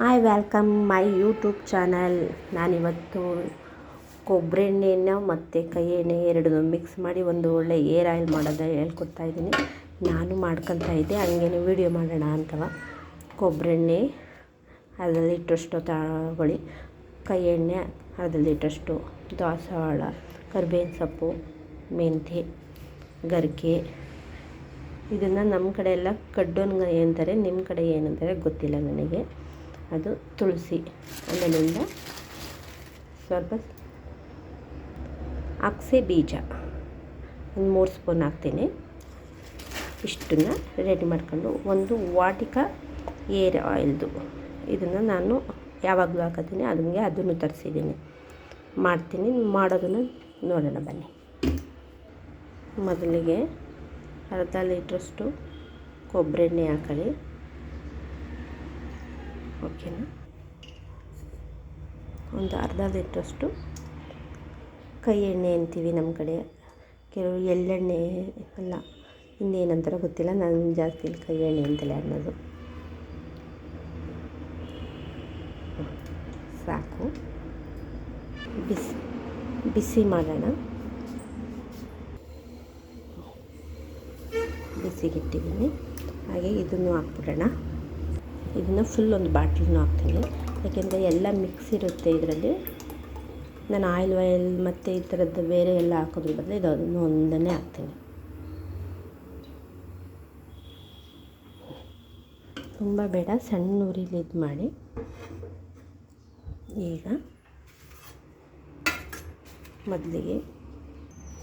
Hi welcome my YouTube channel ನಾನಿವತ್ತು ಕೊಬ್ಬರಿ ಎಣ್ಣೆಯನ್ನು ಮತ್ತು ಕೈ ಎಣ್ಣೆ ಎರಡನ್ನು ಮಿಕ್ಸ್ ಮಾಡಿ ಒಂದು ಒಳ್ಳೆ ಏರ್ ಆಯಿಲ್ ಮಾಡೋದು ಹೇಳ್ಕೊಡ್ತಾ ಇದ್ದೀನಿ. ನಾನು ಮಾಡ್ಕೊತಾ ಇದ್ದೆ. ಹಂಗೇನೆ ವೀಡಿಯೋ ಮಾಡೋಣ ಅಂತವ. ಕೊಬ್ಬರಿ ಎಣ್ಣೆ ಅರ್ಧ ಲೀಟ್ರಷ್ಟು ತಗೊಳ್ಳಿ ಕೈ ಎಣ್ಣೆ ಅರ್ಧ ಲೀಟ್ರಷ್ಟು ದಾಸವಾಳ, ಕರ್ಬೇವಿನ ಸೊಪ್ಪು, ಮೆಂತ್ಯ, ಗರಿಕೆ. ಇದನ್ನು ನಮ್ಮ ಕಡೆ ಎಲ್ಲ ಕಡ್ಡೋನ್ಗಾಯಿ ಅಂತಾರೆ. ನಿಮ್ಮ ಕಡೆ ಏನಂತಾರೆ ಗೊತ್ತಿಲ್ಲ ನನಗೆ. ಅದು ತುಳಸಿ. ಆಮೇಲಿಂದ ಸ್ವಲ್ಪ ಅಗಸೆ ಬೀಜ. ಒಂದು ಮೂರು ಸ್ಪೂನ್ ಹಾಕ್ತೀನಿ. ಇಷ್ಟನ್ನು ರೆಡಿ ಮಾಡ್ಕೊಂಡು ಒಂದು ವಾಟಿಕ ಏರ್ ಆಯಿಲ್ದು ಇದನ್ನು ನಾನು ಯಾವಾಗಲೂ ಹಾಕೋತೀನಿ ಅದನ್ನೇ ಅದನ್ನು ತರಿಸಿದ್ದೀನಿ. ಮಾಡ್ತೀನಿ. ಮಾಡೋದನ್ನು ನೋಡೋಣ ಬನ್ನಿ. ಮೊದಲಿಗೆ ಅರ್ಧ ಲೀಟ್ರಷ್ಟು ಕೊಬ್ಬರಿ ಎಣ್ಣೆ ಹಾಕೊಳ್ಳಿ. ಓಕೆನಾ ಒಂದು ಅರ್ಧ ಲೀಟ್ರಷ್ಟು ಕೈ ಎಣ್ಣೆ ಅಂತೀವಿ ನಮ್ಮ ಕಡೆ. ಕೆಲವು ಎಳ್ಳೆಣ್ಣೆ ಅಲ್ಲ, ಇನ್ನೇನಂತಾರ ಗೊತ್ತಿಲ್ಲ, ನಾನು ಜಾಸ್ತಿ ಕೈ ಎಣ್ಣೆ ಅಂತಲೇ ಅನ್ನೋದು ಸಾಕು. ಬಿಸಿ ಬಿಸಿ ಮಾಡೋಣ. ಬಿಸಿಗಿಟ್ಟಿದ್ದೀನಿ. ಹಾಗೆ ಇದನ್ನು ಹಾಕ್ಬಿಡೋಣ. ಇದನ್ನು ಫುಲ್ ಒಂದು ಬಾಟ್ಲನ್ನು ಹಾಕ್ತೀನಿ. ಯಾಕೆಂದರೆ ಎಲ್ಲ ಮಿಕ್ಸ್ ಇರುತ್ತೆ ಇದರಲ್ಲಿ. ನಾನು ಆಯಿಲ್ ಆಯಿಲ್ ಮತ್ತು ಈ ಥರದ್ದು ಬೇರೆ ಎಲ್ಲ ಹಾಕೋದ್ರ ಬದಲು ಇದು ಅದನ್ನು ಒಂದನ್ನೇ ಹಾಕ್ತೀನಿ. ತುಂಬ ಬೇಡ, ಸಣ್ಣ ಉರಿಲಿ ಇದು ಮಾಡಿ. ಈಗ ಮೊದಲಿಗೆ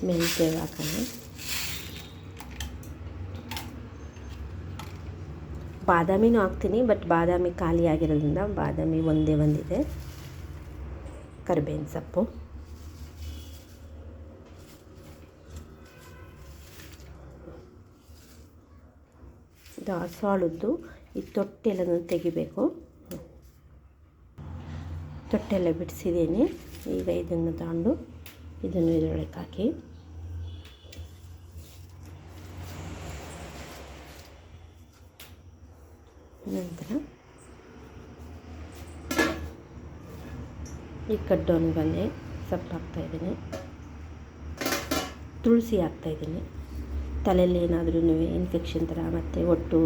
ಮೆಂತ್ಯ ಹಾಕೋಣ. ಬಾದಾಮಿನೂ ಹಾಕ್ತೀನಿ ಬಟ್ ಬಾದಾಮಿ ಖಾಲಿ ಆಗಿರೋದ್ರಿಂದ ಬಾದಾಮಿ ಒಂದೇ ಒಂದಿದೆ. ಕರಿಬೇವಿನ ಸೊಪ್ಪು. ದಾಸವಾಳದ್ದು ಈ ತೊಟ್ಟೆಲ್ಲನೂ ತೆಗಿಬೇಕು. ತೊಟ್ಟೆಲ್ಲ ಬಿಡಿಸಿದ್ದೀನಿ. ಈಗ ಇದನ್ನು ತಗೊಂಡು ಇದನ್ನು ಇದರೊಳಗೆ ಹಾಕಿ. ನಂತರ ಈ ಕಡ್ಡೋನ್ ಬಂದೆ ಸೊಪ್ಪು ಹಾಕ್ತಾಯಿದ್ದೀನಿ ತುಳಸಿ ಹಾಕ್ತಾಯಿದ್ದೀನಿ ತಲೆಯಲ್ಲಿ ಏನಾದ್ರೂ ಇನ್ಫೆಕ್ಷನ್ ಥರ ಮತ್ತು ಒಟ್ಟು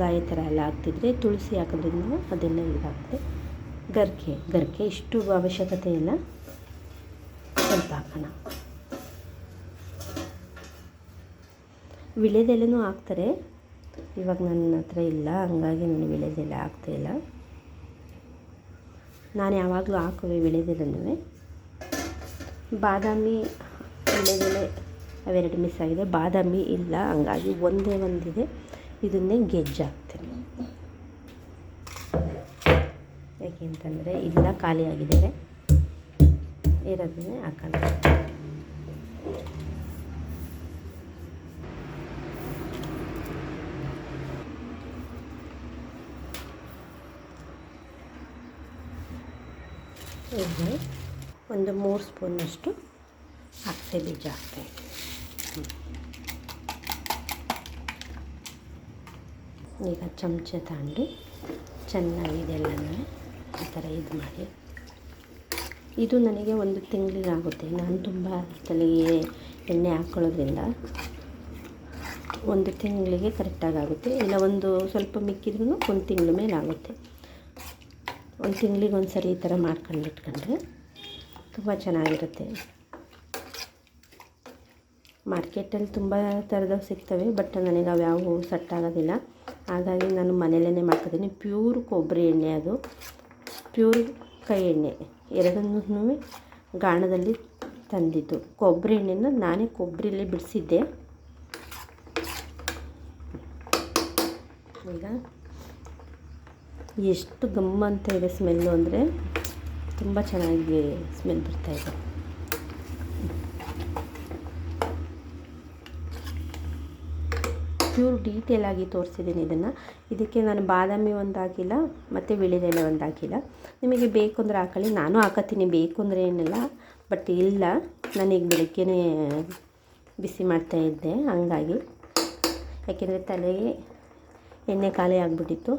ಗಾಯ ಥರ ಎಲ್ಲ ಆಗ್ತಿದ್ರೆ ತುಳಸಿ ಹಾಕೋದ್ರಿಂದ ಅದೆಲ್ಲ ಇದಾಗುತ್ತೆ. ಗರ್ಕೆ ಗರ್ಕೆ ಇಷ್ಟು ಅವಶ್ಯಕತೆ ಇಲ್ಲ. ಸ್ವಲ್ಪ ಹಾಕೋಣ. ವಿಳೆದೆಲೆನೂ ಹಾಕ್ತಾರೆ. ಇವಾಗ ನನ್ನ ಹತ್ರ ಇಲ್ಲ, ಹಂಗಾಗಿ ನಾನು ವಿಳೆದೆಲೆ ಹಾಕ್ತಾಯಿಲ್ಲ ನಾನು ಯಾವಾಗಲೂ ಹಾಕುವೆ ವಿಳೆದೆಲೆನೂ ಬಾದಾಮಿ ವಿಳೆದೆಲೆ ಅವೆರಡು ಮಿಸ್ ಆಗಿದೆ. ಬಾದಾಮಿ ಇಲ್ಲ, ಹಂಗಾಗಿ ಒಂದೇ ಒಂದಿದೆ. ಇದನ್ನೇ ಗೆಜ್ಜೆ ಹಾಕ್ತೀನಿ. ಯಾಕೆಂತಂದರೆ ಇಲ್ಲ ಖಾಲಿಯಾಗಿದ್ದಾರೆ ಇರೋದನ್ನೇ ಹಾಕೋಣ. ಈಗ ಒಂದು ಮೂರು ಸ್ಪೂನಷ್ಟು ಅಗಸೆ ಬೀಜ ಹಾಕ್ತಾಯಿದ್ದೀನಿ. ಈಗ ಚಮಚ ತಗೊಂಡು ಚೆನ್ನಾಗಿ ಇದೆಲ್ಲನೂ ಆ ಥರ ಇದು ಮಾಡಿ. ಇದು ನನಗೆ ಒಂದು ತಿಂಗಳಿಗಾಗುತ್ತೆ ನಾನು ತುಂಬ ತಲೆಗೆ ಎಣ್ಣೆ ಹಾಕ್ಕೊಳ್ಳೋದ್ರಿಂದ ಒಂದು ತಿಂಗಳಿಗೆ ಕರೆಕ್ಟಾಗಿ ಆಗುತ್ತೆ. ಇಲ್ಲ ಒಂದು ಸ್ವಲ್ಪ ಮಿಕ್ಕಿದ್ರೂ ಒಂದು ತಿಂಗಳ ಮೇಲೆ ಆಗುತ್ತೆ. ಒಂದು ತಿಂಗಳಿಗೆ ಒಂದು ಸರಿ ಈ ಥರ ಮಾಡ್ಕೊಂಡು ಇಟ್ಕೊಂಡ್ರೆ ತುಂಬ ಚೆನ್ನಾಗಿರುತ್ತೆ. ಮಾರ್ಕೆಟಲ್ಲಿ ತುಂಬ ಥರದವು ಸಿಗ್ತವೆ, ಬಟ್ ನನಗೆ ಅವು ಯಾವುವು ಸೆಟ್ ಆಗೋದಿಲ್ಲ. ಹಾಗಾಗಿ ನಾನು ಮನೆಯಲ್ಲೇ ಮಾಡ್ಕೊತೀನಿ. ಪ್ಯೂರ್ ಕೊಬ್ಬರಿ ಎಣ್ಣೆ ಅದು. ಪ್ಯೂರ್ ಕೈ ಎಣ್ಣೆ. ಎರಡನ್ನೂ ಗಾಣದಲ್ಲಿ ತಂದಿದ್ದು. ಕೊಬ್ಬರಿ ಎಣ್ಣೆನ ನಾನೇ ಕೊಬ್ಬರಿಯಲ್ಲಿ ಬಿಡಿಸಿದ್ದೆ. ಈಗ ಎಷ್ಟು ಗಮ್ಮ ಅಂತ ಇದೆ ಸ್ಮೆಲ್ಲು ಅಂದರೆ ತುಂಬ ಚೆನ್ನಾಗಿ ಸ್ಮೆಲ್ ಬರ್ತಾಯಿದೆ ಪ್ಯೂರ್ ಡೀಟೇಲಾಗಿ ತೋರಿಸಿದ್ದೀನಿ ಇದನ್ನು. ಇದಕ್ಕೆ ನಾನು ಬಾದಾಮಿ ಒಂದು ಹಾಕಿಲ್ಲ, ಮತ್ತು ವಿಳೆದೆಲೆ ಒಂದು ಹಾಕಿಲ್ಲ. ನಿಮಗೆ ಬೇಕು ಅಂದರೆ ಹಾಕೊಳ್ಳಿ, ನಾನು ಹಾಕತ್ತೀನಿ, ಬೇಕು ಅಂದರೆ ಏನಿಲ್ಲ. ಬಟ್ ಇಲ್ಲ ನಾನೀಗ ಬೆಳಗ್ಗೆನೇ ಬಿಸಿ ಮಾಡ್ತಾ ಇದ್ದೆ, ಹಂಗಾಗಿ. ಯಾಕೆಂದರೆ ತಲೆಗೆ ಎಣ್ಣೆ ಖಾಲಿ ಆಗಿಬಿಟ್ಟಿತ್ತು.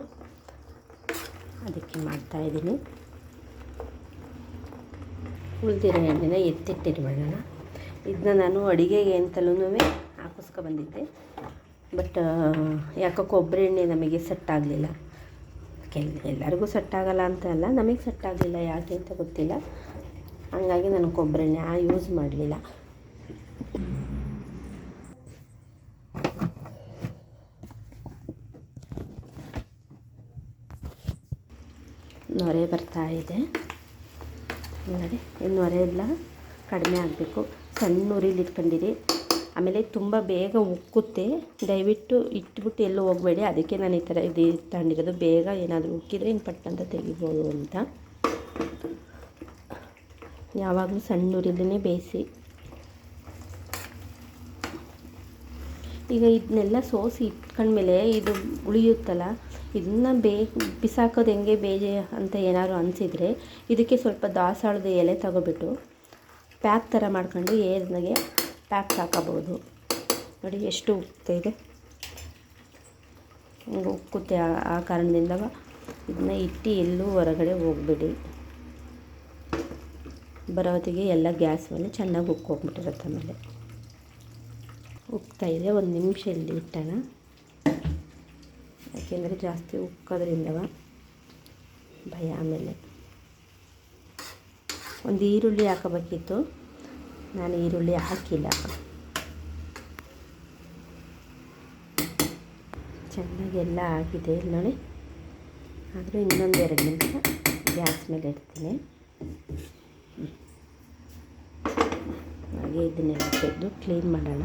ಅದಕ್ಕೆ ಮಾಡ್ತಾಯಿದ್ದೀನಿ ಉಳಿದಿರೋ ಎಣ್ಣೆನ ಮಾಡೋಣ ಇದನ್ನ ನಾನು ಅಡುಗೆಗೆ ಅಂತಲೂ ಹಾಕಿಸ್ಕೊ ಬಂದಿದ್ದೆ. ಬಟ್ ಯಾಕೋ ಕೊಬ್ಬರಿ ಎಣ್ಣೆ ನಮಗೆ ಸೆಟ್ ಆಗಲಿಲ್ಲ. ಕೆಲ್, ಎಲ್ಲರಿಗೂ ಸೆಟ್ ಆಗಲ್ಲ ಅಂತ ಅಲ್ಲ, ನಮಗೆ ಸೆಟ್ ಆಗಲಿಲ್ಲ ಯಾಕೆ ಅಂತ ಗೊತ್ತಿಲ್ಲ. ಹಂಗಾಗಿ ನಾನು ಕೊಬ್ಬರಿ ಎಣ್ಣೆ ಯೂಸ್ ಮಾಡಲಿಲ್ಲ. ನೊರೆ ಬರ್ತಾ ಇದೆ. ನೋಡಿ ಈ ನೊರೆ ಎಲ್ಲ ಕಡಿಮೆ ಆಗಬೇಕು. ಸಣ್ಣ ಉರಿಲಿ ಇಟ್ಕೊಂಡಿರಿ. ಆಮೇಲೆ ತುಂಬ ಬೇಗ ಉಕ್ಕುತ್ತೆ. ದಯವಿಟ್ಟು ಇಟ್ಬಿಟ್ಟು ಎಲ್ಲೂ ಹೋಗಬೇಡಿ. ಅದಕ್ಕೆ ನಾನು ಈ ಥರ ಇದು ತಗೊಂಡಿರೋದು ಬೇಗ ಏನಾದರೂ ಉಕ್ಕಿದ್ರೆ ಇನ್ನು ಪಟ್ಟಂತ ತೆಗಿಬೋದು ಅಂತ. ಯಾವಾಗಲೂ ಸಣ್ಣ ಉರಿಲೇ ಬೇಯಿಸಿ ಈಗ ಇದನ್ನೆಲ್ಲ ಸೋಸಿ ಇಟ್ಕೊಂಡ್ಮೇಲೆ ಇದು ಉಳಿಯುತ್ತಲ್ಲ, ಇದನ್ನ ಬೇ, ಬಿಸಾಕೋದು ಹೆಂಗೆ ಬೇಜೆ ಅಂತ ಏನಾದ್ರು ಅನಿಸಿದರೆ ಇದಕ್ಕೆ ಸ್ವಲ್ಪ ದಾಸಾಳದ ಎಲೆ ತಗೊಬಿಟ್ಟು ಪ್ಯಾಕ್ ಥರ ಮಾಡ್ಕೊಂಡು ಏರ್ನಾಗೆ ಪ್ಯಾಕ್ ಹಾಕಬಹುದು. ನೋಡಿ ಎಷ್ಟು ಉಕ್ಕುತ್ತೆ ಹಿಂಗೆ ಉಕ್ಕುತ್ತೆ ಆ- ಆ ಕಾರಣದಿಂದ ಇದನ್ನ ಇಟ್ಟು ಎಲ್ಲೂ ಹೊರಗಡೆ ಹೋಗ್ಬೇಡಿ. ಬರೋತ್ತಿಗೆ ಎಲ್ಲ ಗ್ಯಾಸ್ ಮೇಲೆ ಚೆನ್ನಾಗಿ ಉಕ್ಕೋಗ್ಬಿಟ್ಟಿರುತ್ತೆ ಆಮೇಲೆ. ಉಕ್ತಾ ಇದೆ, ಒಂದು ನಿಮಿಷ ಇಲ್ಲಿ ಇಟ್ಟಣ. ಯಾಕೆಂದರೆ ಜಾಸ್ತಿ ಉಕ್ಕೋದ್ರಿಂದವ ಭಯ ಆಮೇಲೆ. ಒಂದು ಈರುಳ್ಳಿ ಹಾಕೋಬೇಕಿತ್ತು. ನಾನು ಈರುಳ್ಳಿ ಹಾಕಿಲ್ಲ. ಚೆನ್ನಾಗಿ ಎಲ್ಲ ಆಗಿದೆ ಇಲ್ಲಿ ನೋಡಿ. ಆದರೂ ಇನ್ನೊಂದು ಎರಡು ನಿಮಿಷ ಗ್ಯಾಸ್ ಮೇಲೆ ಇಡ್ತೀನಿ. ಹಾಗೆ ಇದನ್ನೆಲ್ಲ ತೆಗೆದು ಕ್ಲೀನ್ ಮಾಡೋಣ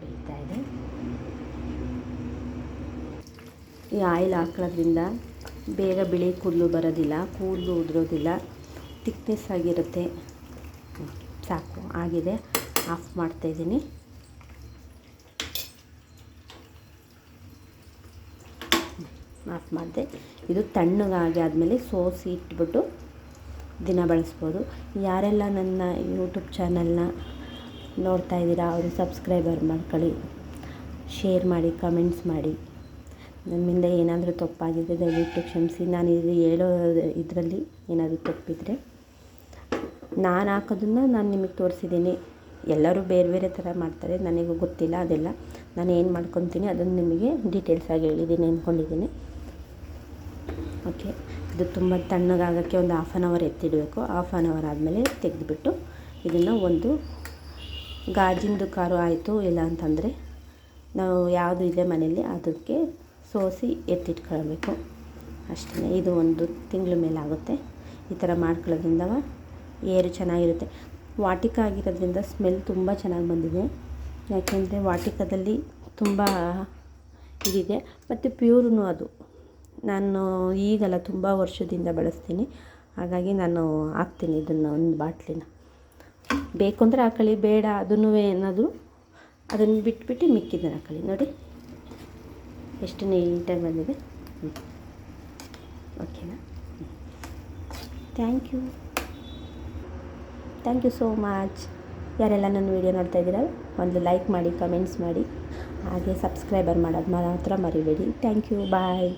ಬೇಯ್ತಾ ಇದೆ ಈ ಆಯಿಲ್ ಹಾಕೋದ್ರಿಂದ ಬೇಗ ಬಿಳಿ ಕೂದಲು ಬರೋದಿಲ್ಲ, ಕೂದಲು ಉದುರೋದಿಲ್ಲ. ತಿಕ್ನೆಸ್ ಆಗಿರುತ್ತೆ. ಸಾಕು, ಆಗಿದೆ. ಆಫ್ ಮಾಡ್ತಾಯಿದ್ದೀನಿ ಆಫ್ ಮಾಡಿದೆ. ಇದು ತಣ್ಣಗಾಗಿ ಆದಮೇಲೆ ಸೋಸಿ ಇಟ್ಬಿಟ್ಟು ದಿನ ಬಳಸ್ಬೋದು. ಯಾರೆಲ್ಲ ನನ್ನ ಯೂಟ್ಯೂಬ್ ಚಾನಲ್ನ ನೋಡ್ತಾ ಇದ್ದೀರಾ, ಅವರು ಸಬ್ಸ್ಕ್ರೈಬರ್ ಮಾಡ್ಕೊಳ್ಳಿ. ಶೇರ್ ಮಾಡಿ ಕಮೆಂಟ್ಸ್ ಮಾಡಿ. ನಮ್ಮಿಂದ ಏನಾದರೂ ತಪ್ಪಾಗಿದ್ದರೆ ದಯವಿಟ್ಟು ಕ್ಷಮಿಸಿ. ನಾನು ಇದು ಹೇಳೋ ಇದರಲ್ಲಿ ಏನಾದರೂ ತಪ್ಪಿದರೆ ನಾನು ಹಾಕೋದನ್ನ ನಾನು ನಿಮಗೆ ತೋರಿಸಿದ್ದೀನಿ. ಎಲ್ಲರೂ ಬೇರೆ ಬೇರೆ ಥರ ಮಾಡ್ತಾರೆ, ನನಗೂ ಗೊತ್ತಿಲ್ಲ ಅದೆಲ್ಲ. ನಾನು ಏನು ಮಾಡ್ಕೊತೀನಿ ಅದನ್ನು ನಿಮಗೆ ಡೀಟೇಲ್ಸಾಗಿ ಹೇಳಿದ್ದೀನಿ, ಅಂದ್ಕೊಂಡಿದ್ದೀನಿ. ಓಕೆ ಇದು ತುಂಬ ತಣ್ಣಗಾಗೋಕ್ಕೆ ಒಂದು ಹಾಫ್ ಆನ್ ಅವರ್ ಎತ್ತಿಡಬೇಕು. ಹಾಫ್ ಆನ್ ಅವರ್ ಆದಮೇಲೆ ತೆಗೆದುಬಿಟ್ಟು ಇದನ್ನು ಒಂದು ಗಾಜಿಂದು ಕಾರು ಆಯಿತು ಇಲ್ಲ ಅಂತಂದರೆ ನಾವು ಯಾವುದು ಇದೆ ಮನೇಲಿ ಅದಕ್ಕೆ ಸೋಸಿ ಎತ್ತಿಟ್ಕೊಳ್ಬೇಕು. ಅಷ್ಟೇ ಇದು ಒಂದು ತಿಂಗಳ ಮೇಲೆ ಆಗುತ್ತೆ. ಈ ಥರ ಮಾಡ್ಕೊಳ್ಳೋದ್ರಿಂದ ಏರು ಚೆನ್ನಾಗಿರುತ್ತೆ. ವಾಟಿಕ ಆಗಿರೋದ್ರಿಂದ ಸ್ಮೆಲ್ ತುಂಬ ಚೆನ್ನಾಗಿ ಬಂದಿದೆ. ಯಾಕೆಂದರೆ ವಾಟಿಕದಲ್ಲಿ ತುಂಬ ಇದಿದೆ. ಮತ್ತು ಪ್ಯೂರೂ ಅದು. ನಾನು ಈಗಲ್ಲ ತುಂಬ ವರ್ಷದಿಂದ ಬಳಸ್ತೀನಿ. ಹಾಗಾಗಿ ನಾನು ಹಾಕ್ತೀನಿ ಇದನ್ನು ಒಂದು ಬಾಟ್ಲಿನ. ಬೇಕು ಅಂದರೆ ಹಾಕೊಳ್ಳಿ, ಬೇಡ ಅದನ್ನು ಏನಾದರೂ ಅದನ್ನು ಬಿಟ್ಬಿಟ್ಟು ಮಿಕ್ಕಿದ್ದನ್ನು ಹಾಕೊಳ್ಳಿ. ನೋಡಿ. ಎಷ್ಟು ನೀಟಾಗಿ ಬಂದಿದೆ? ಓಕೆನಾ thank you thank you so much ಯಾರೆಲ್ಲ ನನ್ನ ವೀಡಿಯೋ ನೋಡ್ತಾ ಇದ್ದೀರ ಒಂದು ಲೈಕ್ ಮಾಡಿ ಕಮೆಂಟ್ಸ್ ಮಾಡಿ, ಹಾಗೆ ಸಬ್ಸ್ಕ್ರೈಬರ್ ಮಾಡೋದು ಮಾತ್ರ ಮರಿಬೇಡಿ. Thank you bye